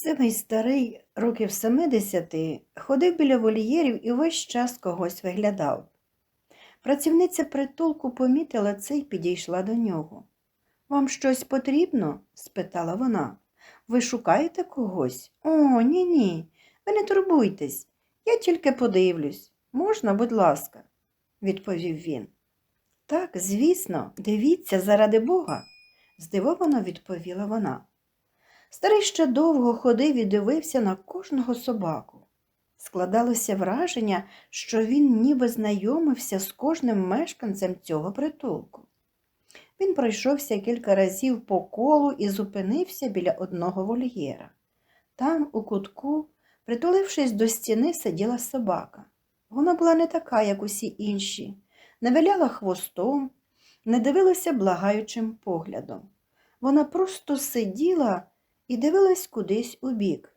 Сивий старий, років 70, ходив біля вольєрів і весь час когось виглядав. Працівниця притулку помітила це й підійшла до нього. Вам щось потрібно? спитала вона. Ви шукаєте когось? О, ні, ні. Ви не турбуйтесь. Я тільки подивлюсь. Можна, будь ласка, відповів він. Так, звісно, дивіться, заради Бога, здивовано відповіла вона. Старий ще довго ходив і дивився на кожного собаку. Складалося враження, що він ніби знайомився з кожним мешканцем цього притулку. Він пройшовся кілька разів по колу і зупинився біля одного вольєра. Там, у кутку, притулившись до стіни, сиділа собака. Вона була не така, як усі інші, не виляла хвостом, не дивилася благаючим поглядом. Вона просто сиділа і дивилась кудись у бік.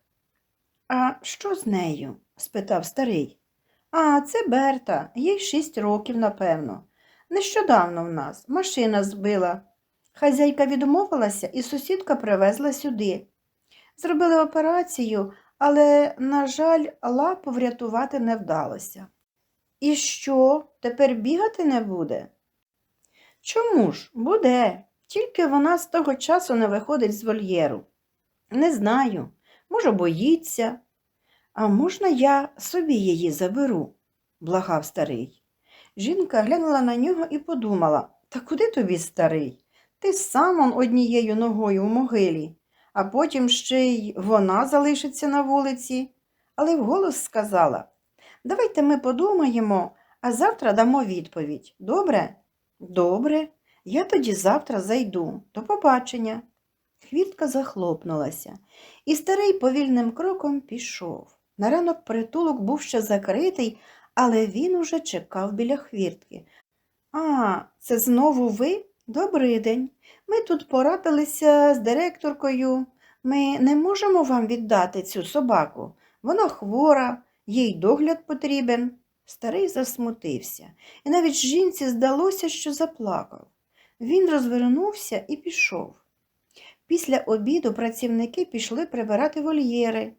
А що з нею? спитав старий. А, це Берта, їй шість років, напевно. Нещодавно в нас машина збила. Хазяйка відмовилася і сусідка привезла сюди. Зробили операцію, але, на жаль, лапу врятувати не вдалося. І що, тепер бігати не буде? Чому ж? Буде. Тільки вона з того часу не виходить з вольєру. Не знаю, може, боїться. А можна я собі її заберу? благав старий. Жінка глянула на нього і подумала та куди тобі, старий? Ти сам он однією ногою в могилі, а потім ще й вона залишиться на вулиці. Але вголос сказала Давайте ми подумаємо, а завтра дамо відповідь. Добре? Добре, я тоді завтра зайду. До побачення. Хвіртка захлопнулася, і старий повільним кроком пішов. На ранок притулок був ще закритий, але він уже чекав біля хвіртки. А, це знову ви? Добрий день. Ми тут порадилися з директоркою. Ми не можемо вам віддати цю собаку. Вона хвора, їй догляд потрібен. Старий засмутився, і навіть жінці здалося, що заплакав. Він розвернувся і пішов. Після обіду працівники пішли прибирати вольєри,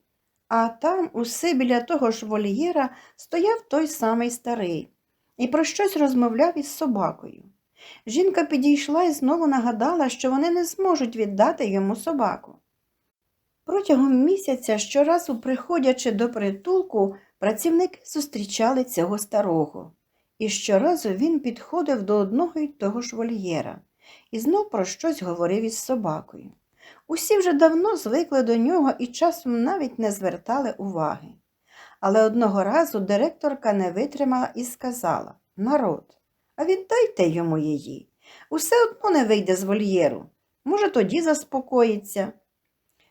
а там усе біля того ж вольєра стояв той самий старий і про щось розмовляв із собакою. Жінка підійшла і знову нагадала, що вони не зможуть віддати йому собаку. Протягом місяця, щоразу приходячи до притулку, працівники зустрічали цього старого, і щоразу він підходив до одного й того ж вольєра і знов про щось говорив із собакою. Усі вже давно звикли до нього і часом навіть не звертали уваги. Але одного разу директорка не витримала і сказала Народ, а віддайте йому її. Усе одно не вийде з вольєру. Може, тоді заспокоїться.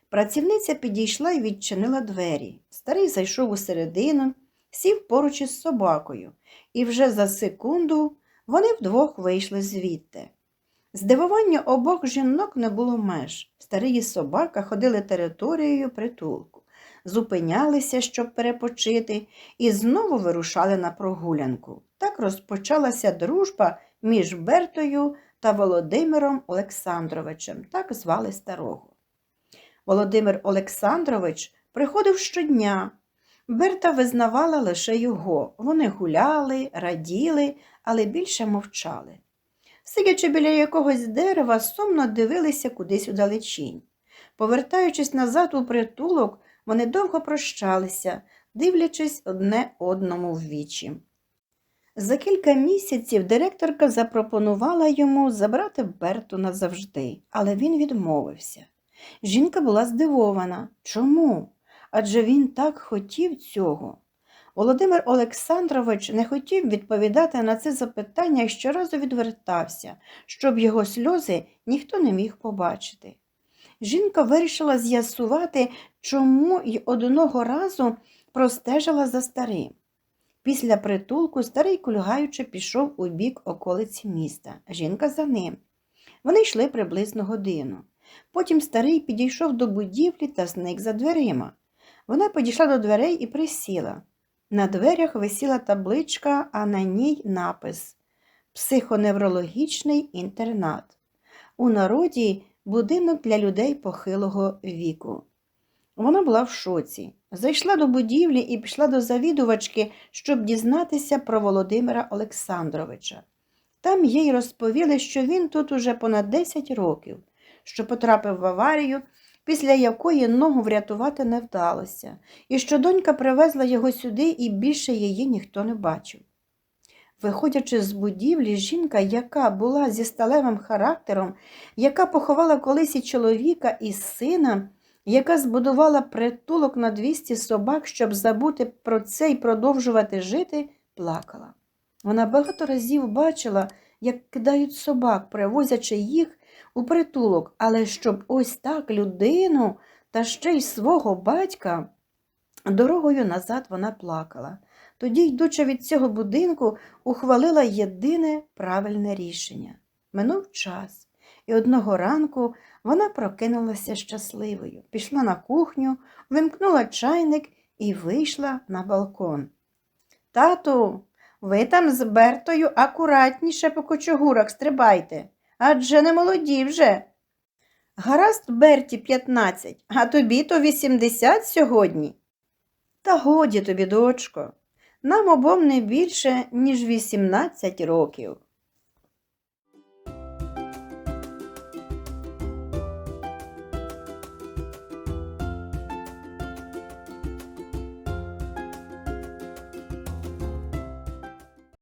Працівниця підійшла і відчинила двері. Старий зайшов усередину, сів поруч із собакою, і вже за секунду вони вдвох вийшли звідти. Здивування обох жінок не було меж. Старий собака ходили територією притулку, зупинялися, щоб перепочити, і знову вирушали на прогулянку. Так розпочалася дружба між Бертою та Володимиром Олександровичем, так звали старого. Володимир Олександрович приходив щодня. Берта визнавала лише його. Вони гуляли, раділи, але більше мовчали. Сидячи біля якогось дерева, сумно дивилися кудись удалечінь. Повертаючись назад у притулок, вони довго прощалися, дивлячись одне одному в вічі. За кілька місяців директорка запропонувала йому забрати Берту назавжди, але він відмовився. Жінка була здивована. Чому? Адже він так хотів цього. Володимир Олександрович не хотів відповідати на це запитання і щоразу відвертався, щоб його сльози ніхто не міг побачити. Жінка вирішила з'ясувати, чому й одного разу простежила за старим. Після притулку старий кульгаючи пішов у бік околиці міста, жінка за ним. Вони йшли приблизно годину. Потім старий підійшов до будівлі та зник за дверима. Вона підійшла до дверей і присіла. На дверях висіла табличка, а на ній напис Психоневрологічний інтернат. У народі будинок для людей похилого віку. Вона була в шоці. Зайшла до будівлі і пішла до завідувачки, щоб дізнатися про Володимира Олександровича. Там їй розповіли, що він тут уже понад 10 років, що потрапив в аварію, після якої ногу врятувати не вдалося, і що донька привезла його сюди і більше її ніхто не бачив. Виходячи з будівлі, жінка, яка була зі сталевим характером, яка поховала колись і чоловіка і сина, яка збудувала притулок на 200 собак, щоб забути про це і продовжувати жити, плакала. Вона багато разів бачила, як кидають собак, привозячи їх у притулок, але щоб ось так людину та ще й свого батька. Дорогою назад вона плакала. Тоді, йдучи від цього будинку, ухвалила єдине правильне рішення. Минув час, і одного ранку вона прокинулася щасливою, пішла на кухню, вимкнула чайник і вийшла на балкон. Тату, ви там з Бертою акуратніше по кочугурах стрибайте, адже не молоді вже. Гаразд, Берті, 15, а тобі то 80 сьогодні. Та годі тобі, дочко, нам обом не більше, ніж 18 років.